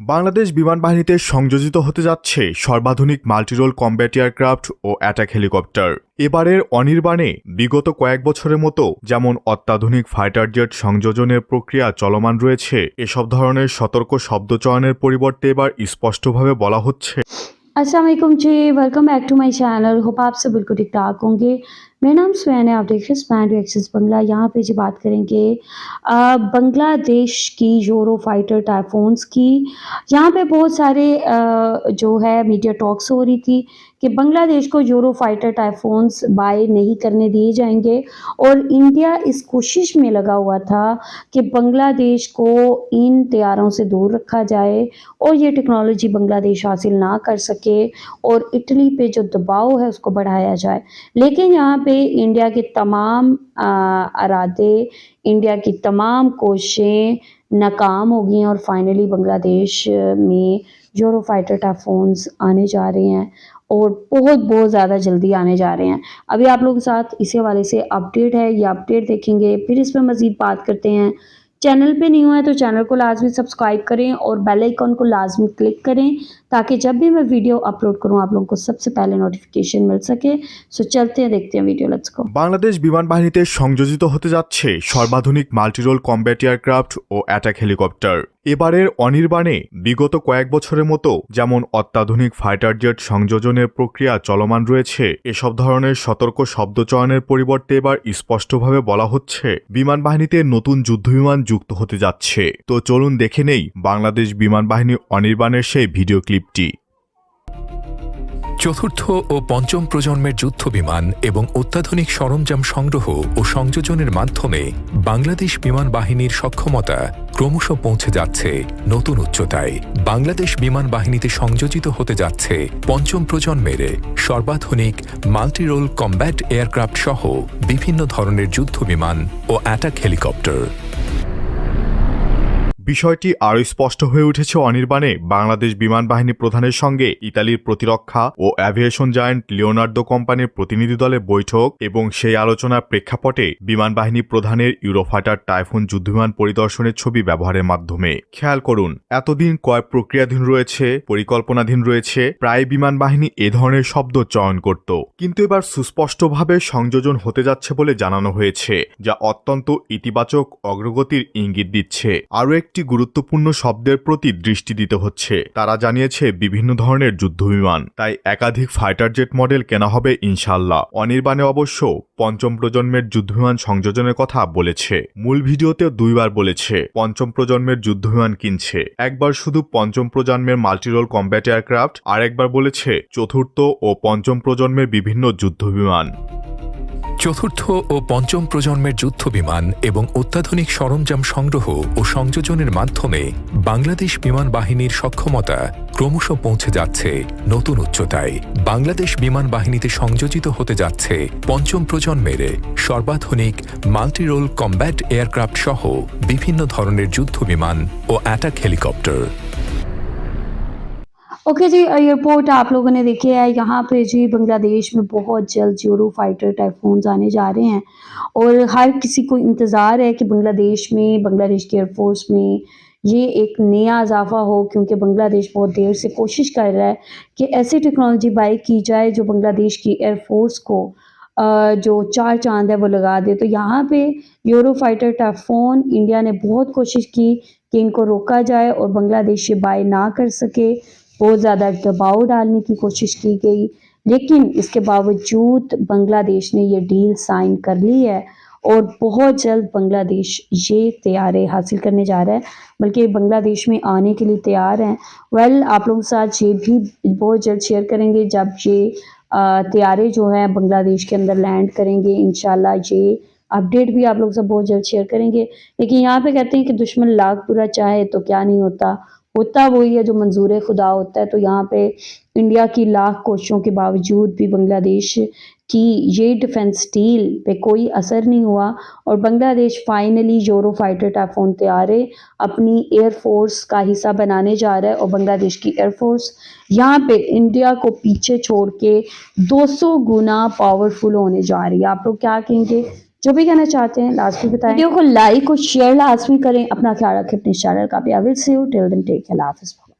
বাংলাদেশ বিমান বাহিনীতে সংযোজিত হতে যাচ্ছে সর্বাধুনিক মাল্টিরোল কম্ব্যাট এয়ারক্রাফট ও অ্যাটাক হেলিকপ্টার এবারের অনির্বাণে বিগত কয়েক বছরের মতো যেমন অত্যাধুনিক ফাইটার জেট সংযোজনের প্রক্রিয়া চলমান রয়েছে এসব ধরনের সতর্ক শব্দচয়নের পরিবর্তে এবার স্পষ্টভাবে বলা হচ্ছে अस्सलाम वालेकुम जी welcome back to my channel hope आप सब बिल्कुल ठीक ठाक होंगे میرا نام سوین ہے، آپ دیکھ رہے ہیں سوین ٹو ایکسس بنگلہ۔ یہاں پہ جی بات کریں گے بنگلہ دیش کی یورو فائٹر ٹائفونس کی۔ یہاں پہ بہت سارے جو ہے میڈیا ٹاکس ہو رہی تھی کہ بنگلہ دیش کو یورو فائٹر ٹائفونس بائی نہیں کرنے دیے جائیں گے۔ اور انڈیا اس کوشش میں لگا ہوا تھا کہ بنگلہ دیش کو ان تیاروں سے دور رکھا جائے اور یہ ٹیکنالوجی بنگلہ دیش حاصل نہ کر سکے اور اٹلی پہ جو دباؤ ہے، اس کو بڑھایا جائے۔ لیکن یہاں پہ پہ انڈیا کے تمام ارادے، انڈیا کی تمام کوششیں ناکام ہو گئی ہیں اور فائنلی بنگلہ دیش میں یورو فائٹر ٹائفونز آنے جا رہے ہیں اور بہت بہت زیادہ جلدی آنے جا رہے ہیں۔ ابھی آپ لوگوں کے ساتھ اسی حوالے سے اپڈیٹ ہے، یہ اپڈیٹ دیکھیں گے، پھر اس پہ مزید بات کرتے ہیں۔ चैनल पे नहीं हुआ है तो चैनल को लाजमी सब्सक्राइब करें और बेल आइकन को लाजमी क्लिक करें ताकि जब भी मैं वीडियो अपलोड करूं आप लोगों को सबसे पहले नोटिफिकेशन मिल सके सो चलते हैं देखते हैं वीडियो लेट्स गो বাংলাদেশ বিমান বাহিনীতে সংযোজিত হতে যাচ্ছে সর্বাধুনিক মাল্টিরোল কম্ব্যাট এয়ারক্রাফট ও অ্যাটাক হেলিকপ্টার এবারের অনির্বাণে বিগত কয়েক বছরের মতো যেমন অত্যাধুনিক ফাইটার জেট সংযোজনের প্রক্রিয়া চলমান রয়েছে, এসব ধরনের সতর্ক শব্দচয়নের পরিবর্তে এবার স্পষ্টভাবে বলা হচ্ছে বিমান বাহিনীতে নতুন যুদ্ধবিমান যুক্ত হতে যাচ্ছে। তো চলুন দেখে নেই বাংলাদেশ বিমান বাহিনী অনির্বাণের সেই ভিডিও ক্লিপটি। চতুর্থ ও পঞ্চম প্রজন্মের যুদ্ধ বিমান এবং অত্যাধুনিক সরঞ্জাম সংগ্রহ ও সংযোজনের মাধ্যমে বাংলাদেশ বিমান বাহিনীর সক্ষমতা ক্রমশ পৌঁছে যাচ্ছে নতুন উচ্চতায়। বাংলাদেশ বিমান বাহিনীতে সংযোজিত হতে যাচ্ছে পঞ্চম প্রজন্মের সর্বাধুনিক মাল্টিরোল কম্ব্যাট এয়ারক্রাফট সহ বিভিন্ন ধরনের যুদ্ধ বিমান ও অ্যাটাক হেলিকপ্টার। বিষয়টি আরও স্পষ্ট হয়ে উঠেছে অনির্বাণে। বাংলাদেশ বিমান বাহিনী প্রধানের সঙ্গে ইতালির প্রতিরক্ষা ও অ্যাভিয়েশন জায়ান্ট লিওনার্দো কোম্পানির প্রতিনিধি দলের বৈঠক এবং সেই আলোচনার প্রেক্ষাপটে বিমান বাহিনী প্রধানের ইউরোফাইটার টাইফুন যুদ্ধবিমান পরিদর্শনের ছবি ব্যবহারের মাধ্যমে। খেয়াল করুন, এতদিন কয় প্রক্রিয়াধীন রয়েছে, পরিকল্পনাধীন রয়েছে, প্রায় বিমান বাহিনী এ ধরনের শব্দ চয়ন করত। কিন্তু এবার সুস্পষ্টভাবে সংযোজন হতে যাচ্ছে বলে জানানো হয়েছে, যা অত্যন্ত ইতিবাচক অগ্রগতির ইঙ্গিত দিচ্ছে। আরও একটি গুরুত্বপূর্ণ শব্দের প্রতি দৃষ্টি দিতে হচ্ছে। তারা জানিয়েছে, বিভিন্ন ধরনের যুদ্ধবিমান, তাই একাধিক ফাইটার জেট মডেল কেনা হবে ইনশাল্লাহ অনির্বাণে অবশ্য পঞ্চম প্রজন্মের যুদ্ধবিমান সংযোজনের কথা বলেছে। মূল ভিডিওতে দুইবার বলেছে, পঞ্চম প্রজন্মের যুদ্ধবিমান কিনছে। একবার শুধু পঞ্চম প্রজন্মের মাল্টিরোল কম্ব্যাট এয়ারক্রাফট আর একবার বলেছে, চতুর্থ ও পঞ্চম প্রজন্মের বিভিন্ন যুদ্ধবিমান। চতুর্থ ও পঞ্চম প্রজন্মের যুদ্ধ বিমান এবং অত্যাধুনিক সরঞ্জাম সংগ্রহ ও সংযোজনের মাধ্যমে বাংলাদেশ বিমান বাহিনীর সক্ষমতা ক্রমশ পৌঁছে যাচ্ছে নতুন উচ্চতায়। বাংলাদেশ বিমান বাহিনীতে সংযোজিত হতে যাচ্ছে পঞ্চম প্রজন্মের সর্বাধুনিক মাল্টিরোল কম্ব্যাট এয়ারক্রাফট সহ বিভিন্ন ধরনের যুদ্ধ বিমান ও অ্যাটাক হেলিকপ্টার। اوکے جی ایئرپورٹ آپ لوگوں نے دیکھے ہے یہاں پہ جی بنگلہ دیش میں بہت جلد جیورو فائٹر ٹائفونز آنے جا رہے ہیں اور ہر کسی کو انتظار ہے کہ بنگلہ دیش میں بنگلہ دیش کے ایئر فورس میں یہ ایک نیا اضافہ ہو کیونکہ بنگلہ دیش بہت دیر سے کوشش کر رہا ہے کہ ایسی ٹیکنالوجی بائی کی جائے جو بنگلہ دیش کی ایئر فورس کو جو چار چاند ہے وہ لگا دے تو یہاں پہ یورو فائٹر ٹافون انڈیا نے بہت کوشش کی کہ ان کو روکا جائے اور بنگلہ دیش یہ بائی نہ کر سکے بہت زیادہ دباؤ ڈالنے کی کوشش کی گئی۔ لیکن اس کے باوجود بنگلہ دیش نے یہ ڈیل سائن کر لی ہے اور بہت جلد بنگلہ دیش یہ تیارے حاصل کرنے جا رہا ہے، بلکہ بنگلہ دیش میں آنے کے لیے تیار ہیں۔ ویل آپ لوگوں ساتھ یہ بھی بہت جلد شیئر کریں گے۔ جب یہ تیارے جو ہیں بنگلہ دیش کے اندر لینڈ کریں گے، انشاءاللہ یہ اپڈیٹ بھی آپ لوگ سب بہت جلد شیئر کریں گے۔ لیکن یہاں پہ کہتے ہیں کہ دشمن لاکھ پورا چاہے تو کیا نہیں ہوتا۔ ہوتا وہی ہے جو منظور خدا ہوتا ہے۔ تو یہاں پہ انڈیا کی لاکھ کوششوں کے باوجود بھی بنگلہ دیش کی یہ ڈیفنس ٹیل پہ کوئی اثر نہیں ہوا اور بنگلہ دیش فائنلی یورو فائٹر ٹیفون تیارے اپنی ایئر فورس کا حصہ بنانے جا رہا ہے اور بنگلہ دیش کی ایئر فورس یہاں پہ انڈیا کو پیچھے چھوڑ کے دو سو گنا پاورفل ہونے جا رہی ہے۔ آپ لوگ کیا کہیں گے؟ جو بھی کہنا چاہتے ہیں لازمی بتائیں۔ ویڈیو کو لائک اور شیئر لازمی کریں، اپنا خیال رکھیں اپنے چینل کا۔ بھی اویل سے ہو ٹیل دن ٹیک اللہ حافظ۔